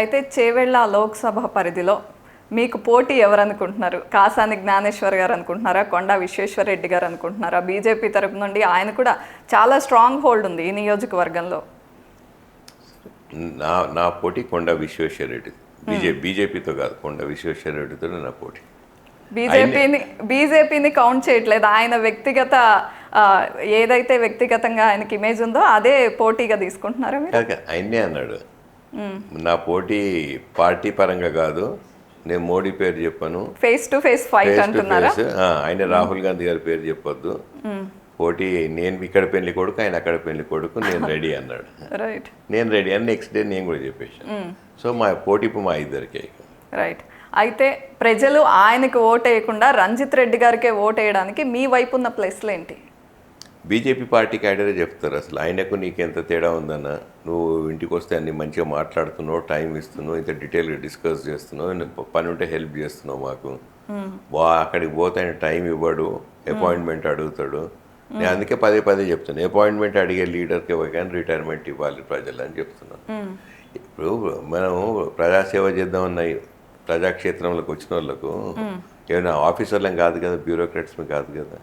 అయితే చేవెళ్ళ లోక్సభ పరిధిలో మీకు పోటీ ఎవరు అనుకుంటున్నారు కాసాని జ్ఞానేశ్వర్ గారు అనుకుంటున్నారా? కొండా విశ్వేశ్వర రెడ్డి గారు అనుకుంటున్నారా? బీజేపీ తరపు నుండి ఆయన కూడా చాలా స్ట్రాంగ్ హోల్డ్ ఉంది ఈ నియోజకవర్గంలో. నా నా పోటీ కొండ విశ్వేశ్వరరెడ్డి. బీజేపీ బీజేపీతో కాదు కొండ విశ్వేశ్వరరెడ్డితో నా పోటీ. బీజేపీని బీజేపీని కౌంట్ చేయట్లేదు. ఆయన వ్యక్తిగత ఏదైతే వ్యక్తిగతంగా ఆయనకి ఇమేజ్ ఉందో అదే పోటీగా తీసుకుంటున్నారా మీరు? ఆయన్నే అన్నాడు. నా పోటీ పార్టీ పరంగా కాదు. నేను మోడీ పేరు చెప్పాను. ఫేస్ టు ఫేస్ ఫైట్ అంటున్నారా? ఆయన రాహుల్ గాంధీ గారి పేరు చెప్పొద్దు. పోటీ నేను ఇక్కడ పెళ్ళి కొడుకు ఆయన అక్కడ పెళ్ళి కొడుకు నేను రెడీ అన్నాడు. రైట్ నేను రెడీ అని నెక్స్ట్ డే నేను కూడా చెప్పేసాను సో మా పోటీ మా ఇద్దరికే. రైట్ అయితే ప్రజలు ఆయనకు ఓటేయకుండా రంజిత్ రెడ్డి గారికే ఓటేయడానికి మీ వైపు ఉన్న ప్లేస్లు ఏంటి? బీజేపీ పార్టీ క్యాడరే చెప్తారు అసలు. ఆయనకు నీకు ఎంత తేడా ఉందన్న నువ్వు ఇంటికి వస్తే అన్ని మంచిగా మాట్లాడుతున్నావు టైం ఇస్తున్నావు ఇంత డీటెయిల్గా డిస్కస్ చేస్తున్నావు పని ఉంటే హెల్ప్ చేస్తున్నావు మాకు. వా అక్కడికి పోతే ఆయన టైం ఇవ్వడు అపాయింట్మెంట్ అడుగుతాడు. నేను అందుకే పదే పదే చెప్తాను అపాయింట్మెంట్ అడిగే లీడర్కి కానీ రిటైర్మెంట్ ఇవ్వాలి ప్రజలు అని చెప్తున్నాను ఇప్పుడు మనం ప్రజాసేవ చేద్దామన్న ప్రజాక్షేత్రంలోకి వచ్చిన వాళ్ళకు ఏమైనా ఆఫీసర్లం కాదు కదా బ్యూరోక్రాట్స్ కాదు కదా.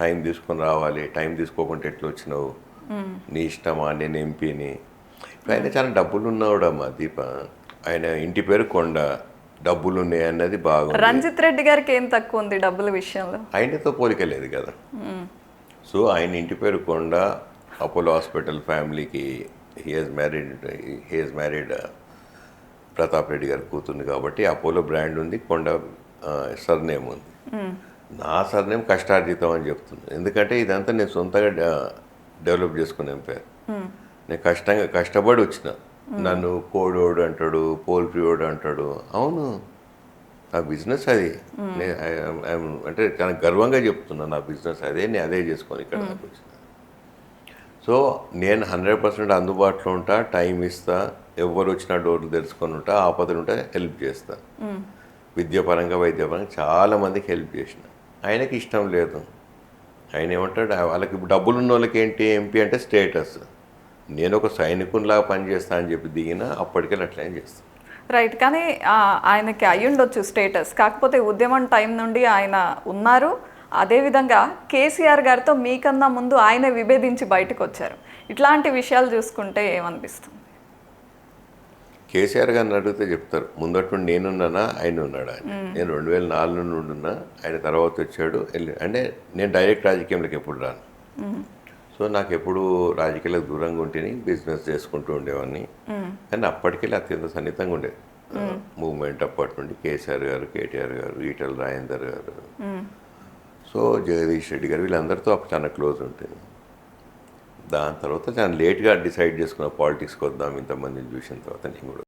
టైం తీసుకొని రావాలి టైం తీసుకోకుండా ఎట్లా వచ్చినావు? నీ ఇష్టమా? నేను ఎంపీని. ఇప్పుడు ఆయన చాలా డబ్బులు ఉన్నవాడమ్మా దీప. ఆయన ఇంటి పేరు కొండ. డబ్బులు ఉన్నాయి అన్నది బాగుంది. రంజిత్ రెడ్డి గారికి ఏం తక్కువ ఉంది డబ్బుల విషయంలో? ఆయనతో పోలిక లేదు కదా. సో ఆయన ఇంటి పేరు కొండ. అపోలో హాస్పిటల్ ఫ్యామిలీకి he's married he's married Pratap Reddy గారి కూతుర్ని కాబట్టి అపోలో బ్రాండ్ ఉంది. కొండ సర్నేమ్ ఉంది. నా సర్నేమ్ కష్టార్జితం అని చెప్తుంది. ఎందుకంటే ఇదంతా నేను సొంతగా డెవలప్ చేసుకునే పేరు. నేను కష్టంగా కష్టపడి వచ్చిన. నన్ను కోడోడు అంటాడు పోల్ట్రీోడు అంటాడు. అవును. నా బిజినెస్ అది. అంటే చాలా గర్వంగా చెప్తున్నా నా బిజినెస్ అదే. నేను అదే చేసుకొని ఇక్కడ దాకా వచ్చిన. సో నేను హండ్రెడ్ పర్సెంట్ అందుబాటులో ఉంటా టైం ఇస్తా. ఎవరు వచ్చినా డోర్లు తెరుచుకొని ఉంటా ఆపదలు ఉంటే హెల్ప్ చేస్తా. విద్యాపరంగా వైద్యపరంగా చాలామందికి హెల్ప్ చేసిన. ఆయనకి ఇష్టం లేదు. ఆయన ఏమంటాడు వాళ్ళకి డబ్బులు ఉన్న వాళ్ళకి ఏంటి ఎంపీ అంటే స్టేటస్ నేను ఒక సైనికునిలాగా పనిచేస్తా అని చెప్పి దిగిన అప్పటికెళ్ళి అట్లా చేస్తాను రైట్ కానీ ఆయనకి అయ్యుండొచ్చు స్టేటస్ కాకపోతే ఉద్యమం టైం నుండి ఆయన ఉన్నారు. అదేవిధంగా కేసీఆర్ గారితో మీకన్నా ముందు ఆయన విభేదించి బయటకు వచ్చారు ఇట్లాంటి విషయాలు చూసుకుంటే ఏమనిపిస్తుంది? కేసీఆర్ గారిని అడిగితే చెప్తారు ముందటి నుండి నేనున్నానా? ఆయన ఉన్నాడా? నేను రెండు వేల నాలుగు నుండి ఉన్నా ఆయన తర్వాత వచ్చాడు వెళ్ళి అంటే నేను డైరెక్ట్ రాజకీయంలోకి ఎప్పుడు రాను. సో నాకు ఎప్పుడు రాజకీయాలకు దూరంగా ఉంటేనే బిజినెస్ చేసుకుంటూ ఉండేవాడిని కానీ అప్పటికెళ్ళి అత్యంత సన్నిహితంగా ఉండేది మూవ్మెంట్ అప్పటి నుండి కేసీఆర్ గారు కేటీఆర్ గారు ఈటల రాజేందర్ గారు. సో జగదీష్ రెడ్డి గారు వీళ్ళందరితో అప్పుడు చాలా క్లోజ్ ఉంటుంది దాని తర్వాత చాలా లేట్గా డిసైడ్ చేసుకున్న పాలిటిక్స్కి వద్దాం ఇంతమందిని చూసిన తర్వాత నేను కూడా.